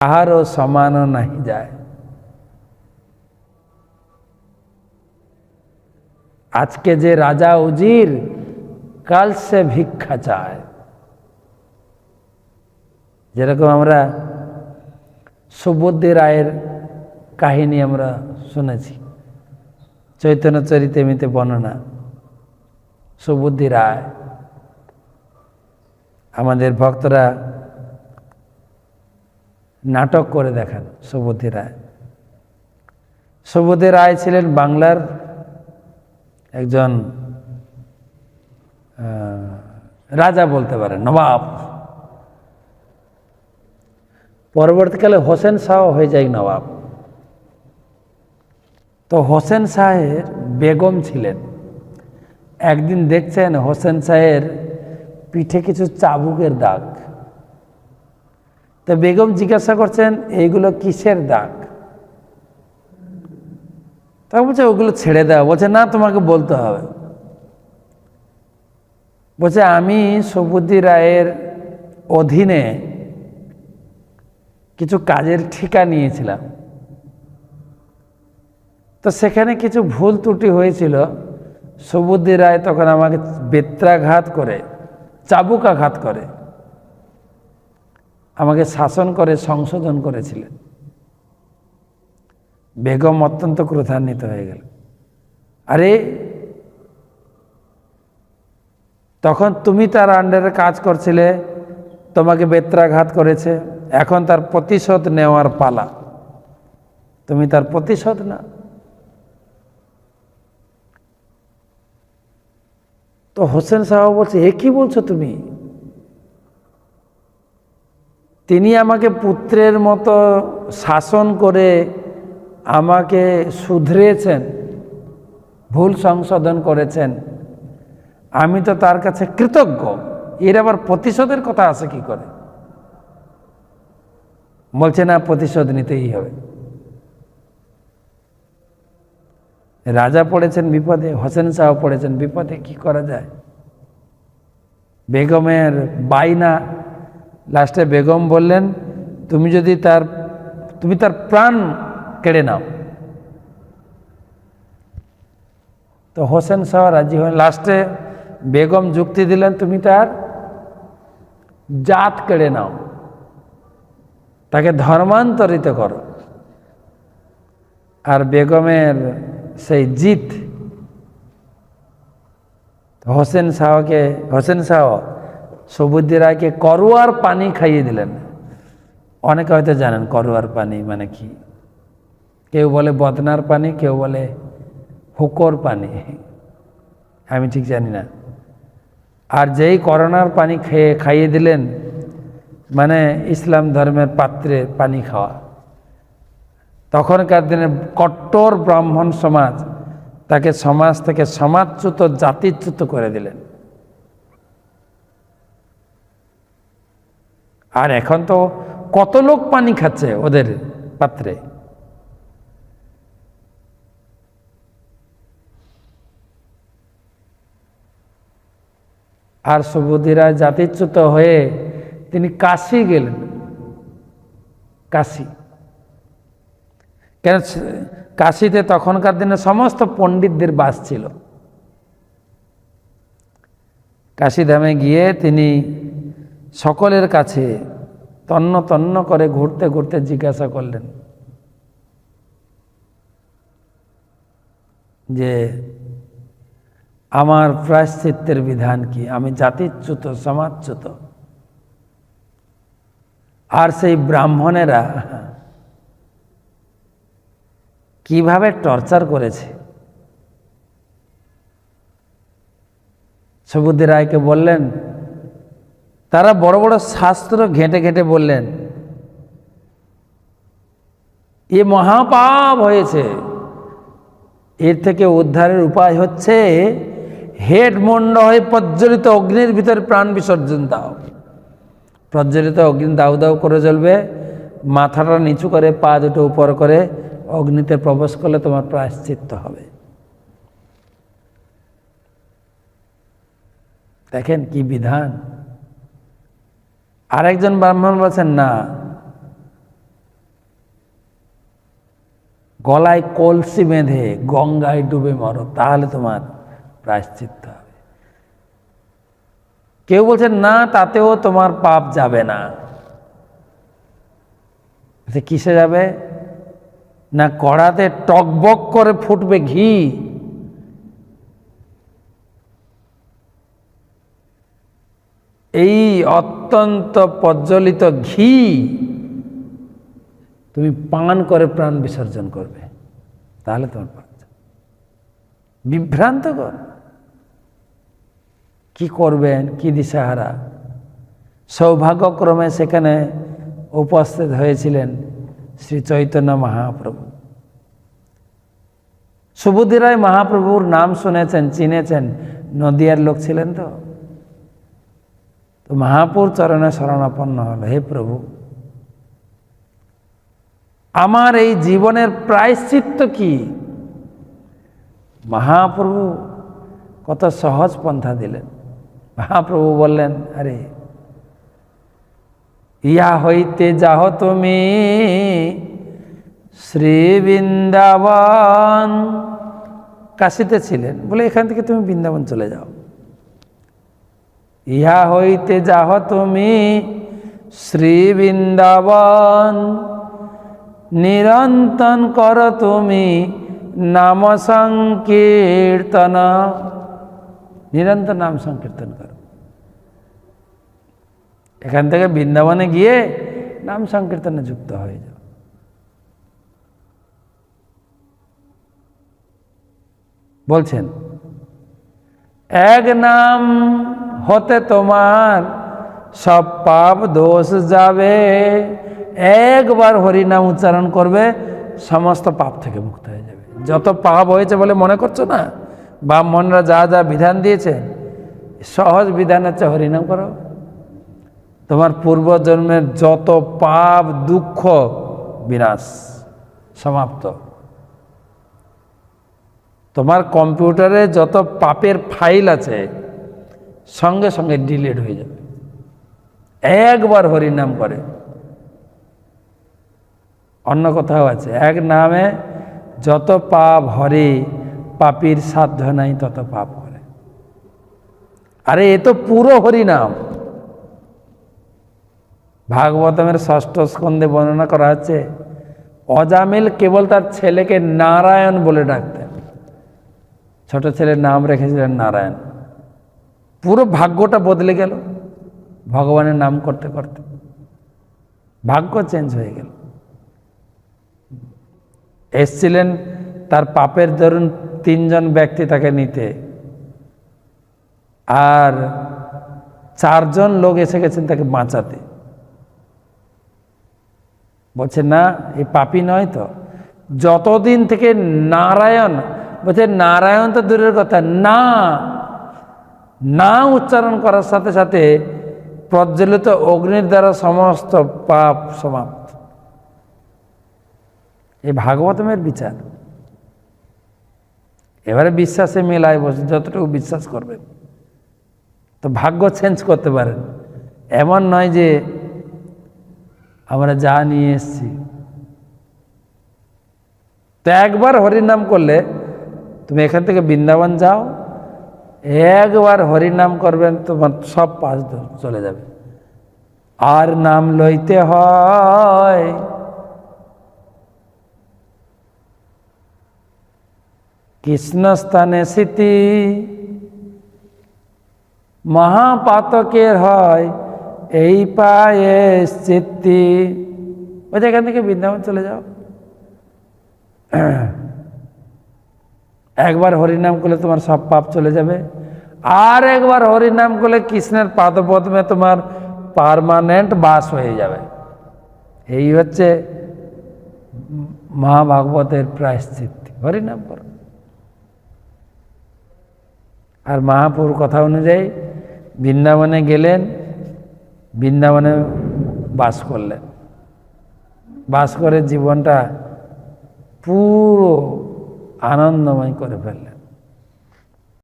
কাহারও সমানও নাহি যায়। আজকে যে রাজা উজির, কাল সে ভিক্ষা চায়। যেরকম আমরা সুবুদ্ধি রায়ের কাহিনী আমরা শুনেছি। চৈতন্য চরিতেমিতে বর্ণনা। সুবুদ্ধি রায়, আমাদের ভক্তরা নাটক করে দেখান সুবুদ্ধি রায়। সুবুদ্ধি রায় ছিলেন বাংলার একজন রাজা বলতে পারেন, নবাব। পরবর্তীকালে হোসেন শাহ হয়ে যায় নবাব। তো হোসেন শাহের বেগম ছিলেন। একদিন দেখছেন হোসেন শাহের পিঠে কিছু চাবুকের দাগ। তো বেগম জিজ্ঞাসা করছেন, এইগুলো কিসের দাগ? তা বলছে, ওগুলো ছেড়ে দাও। বলছে, না, তোমাকে বলতে হবে। বলছে, আমি সুবুদ্ধি রায়ের অধীনে কিছু কাজের ঠিকা নিয়েছিলাম। তো সেখানে কিছু ভুল ত্রুটি হয়েছিল। সুবুদ্ধি রায় তখন আমাকে বেত্রাঘাত করে, চাবুকাঘাত করে। শাসন করে, সংশোধন করেছিলেন। বেগম অত্যন্ত ক্রোধান্বিত হয়ে গেল আরে, তখন তুমি তার আন্ডারে কাজ করছিলে, তোমাকে বেত্রাঘাত করেছে, এখন তার প্রতিশোধ নেওয়ার পালা। তুমি তার প্রতিশোধ না। তো হোসেন সাহেব বলছে, এ কি বলছো তুমি? তিনি আমাকে পুত্রের মতো শাসন করে আমাকে শুধরিয়েছেন ভুল সংশোধন করেছেন। আমি তো তার কাছে কৃতজ্ঞ। এর আবার প্রতিশোধের কথা আছে কি করে? বলছে, না, প্রতিশোধ নিতেই হবে। রাজা পড়েছেন বিপদে, হোসেন শাহ পড়েছেন বিপদে, কি করা যায়? বেগমের বাইনা লাস্টে বেগম বললেন, তুমি যদি তার, তুমি তার প্রাণ কেড়ে নাও। তো হোসেন শাহ রাজি হন লাস্টে বেগম যুক্তি দিলেন, তুমি তার জাত কেড়ে নাও। তাকে ধর্মান্তরিত করো। আর বেগমের সেই জিত, হোসেন শাহকে হোসেন শাহ সবুদ্দি রায়কে করোয়ার পানি খাইয়ে দিলেন। অনেকে হয়তো জানেন করোয়ার পানি মানে কি? কেউ বলে বদনার পানি, কেউ বলে হুকোর পানি। আমি ঠিক জানি না। আর যেই করোনার পানি খেয়ে খাইয়ে দিলেন মানে ইসলাম ধর্মের পাত্রে পানি খাওয়া। তখনকার দিনে কট্টর ব্রাহ্মণ সমাজ তাকে সমাজ থেকে সমাজচ্যুত, জাতিচ্যুত করে দিলেন। আর এখন তো কত লোক পানি খাচ্ছে ওদের পাত্রে? আর সুবুদ্ধিরা জাতিচ্যুত হয়ে তিনি কাশি গেলেন। কাশি। কেন কাশিতে তখনকার দিনে সমস্ত পণ্ডিতদের বাস ছিল। কাশিধামে গিয়ে তিনি সকলের কাছে তন্ন তন্ন করে ঘুরতে ঘুরতে জিজ্ঞাসা করলেন যে, আমার প্রায়শ্চিত্তের বিধান কি? আমি জাতিচ্যুত, সমাজচ্যুত? আর সেই ব্রাহ্মণেরা কীভাবে টর্চার করেছে? সবুদ্দি রায়কে বললেন তারা বড় বড় শাস্ত্র ঘেঁটে ঘেঁটে বললেন, এ মহাপাপ হয়েছে। এর থেকে উদ্ধারের উপায় হচ্ছে হেড মন্ড হয়ে প্রজ্বলিত অগ্নির ভিতরে প্রাণ বিসর্জন দাও। প্রজ্বলিত অগ্নি দাউ দাউ করে জ্বলবে, মাথাটা নিচু করে, পা দুটো উপর করে অগ্নিতে প্রবেশ করলে তোমার প্রায়শ্চিত্ত হবে। দেখেন কি বিধান। আর একজন ব্রাহ্মণ বলছেন, না। গলায় কলসি বেঁধে গঙ্গায় ডুবে মরো, তাহলে তোমার প্রায়শ্চিত্ত হবে। কেউ বলছেন, না, তাতেও তোমার পাপ যাবে না। কিসে যাবে? না, কড়াতে টকবক করে ফুটবে ঘি। এই অত্যন্ত প্রজ্বলিত ঘি তুমি পান করে প্রাণ বিসর্জন করবে। তাহলে তোমার বিভ্রান্ত কর কি করবেন? কি দিশাহারা? সৌভাগ্যক্রমে সেখানে উপস্থিত হয়েছিলেন শ্রী চৈতন্য মহাপ্রভু। সুবুদ্ধি রায় মহাপ্রভুর নাম শুনেছেন, চিনেছেন। নদিয়ার লোক ছিলেন তো? তো মহাপুর চরণে শরণাপন্ন হল। হে প্রভু, আমার এই জীবনের প্রায়শ্চিত্ত কি? মহাপ্রভু কত সহজ পন্থা দিলেন। মহাপ্রভু বললেন, আরে ইয়া হইতে যাহ তুমি শ্রী বৃন্দাবন কাশিতে ছিলেন, বলে এখান থেকে তুমি বৃন্দাবন চলে যাও। ইহা হইতে যাহ তুমি শ্রী বৃন্দাবন নিরন্তন কর তুমি নাম সংকীর্তন। নিরন্তর নাম সংকীর্তন করো। এখান থেকে বৃন্দাবনে গিয়ে নাম সংকীর্তনে যুক্ত হয়ে যাও। বলছেন, এক নাম হতে তোমার সব পাপ দোষ যাবে। একবার হরি নাম উচ্চারণ করবে, সমস্ত পাপ থেকে মুক্ত হয়ে যাবে। যত পাপ হয়েছে বলে মনে করছ না? ব্রাহ্মণরা যা যা বিধান দিয়েছে, সহজ বিধান হচ্ছে হরিনাম করো। তোমার পূর্বজন্মের যত পাপ, দুঃখ, বিনাশ সমাপ্ত। তোমার কম্পিউটারে যত পাপের ফাইল আছে সঙ্গে সঙ্গে ডিলিট হয়ে যাবে। একবার হরিনাম করে। অন্য কোথাও আছে, এক নামে যত পাপ হরে, পাপির সাধ্য নাই তত পাপ করে। আরে, এ তো পুরো হরিনাম। ভাগবতমের ষষ্ঠ স্কন্ধে বর্ণনা করা হচ্ছে অজামিল কেবল তার ছেলেকে নারায়ণ বলে ডাকতেন। ছোট ছেলের নাম রেখেছিলেন নারায়ণ। পুরো ভাগ্যটা বদলে গেল, ভগবানের নাম করতে করতে। ভাগ্য চেঞ্জ হয়ে গেল। এসছিলেন তার পাপের ধরুন তিনজন ব্যক্তি তাকে নিতে। আর চারজন লোক এসে গেছেন তাকে বাঁচাতে। বলছে, না এই পাপি নয় তো। যতদিন থেকে নারায়ণ, বলছে, নারায়ণ তো দূরের কথা। না না উচ্চারণ করার সাথে সাথে প্রজ্বলিত অগ্নির দ্বারা সমস্ত পাপ সমাপ্ত। এই ভাগবতমের বিচার। এবারে বিশ্বাসে মেলায় বসে যতটুকু বিশ্বাস করবেন। তো ভাগ্য চেঞ্জ করতে পারেন। এমন নয় যে আমরা যা নিয়ে এসছি। তো একবার হরিনাম করলে তুমি এখান থেকে বৃন্দাবন যাও একবার হরিনাম করবেন, তোমার সব পাশ চলে যাবে। আর নাম লইতে হয়। কৃষ্ণস্থানে স্মৃতি মহাপাতকের হয়, এই পায়ে চিত্তি ওই এখান থেকে বৃন্দাবন চলে যাও। একবার হরিনাম করলে তোমার সব পাপ চলে যাবে। আর একবার হরিনাম করলে কৃষ্ণের পাদপদ্মে তোমার পারমানেন্ট বাস হয়ে যাবে। এই হচ্ছে মহাভাগবতের প্রায়শ্চিত হরিনাম করো। আর মহাপুর কথা অনুযায়ী বৃন্দাবনে গেলেন, বৃন্দাবনে বাস করলেন। বাস করে জীবনটা পুরো আনন্দময় করে ফেললেন।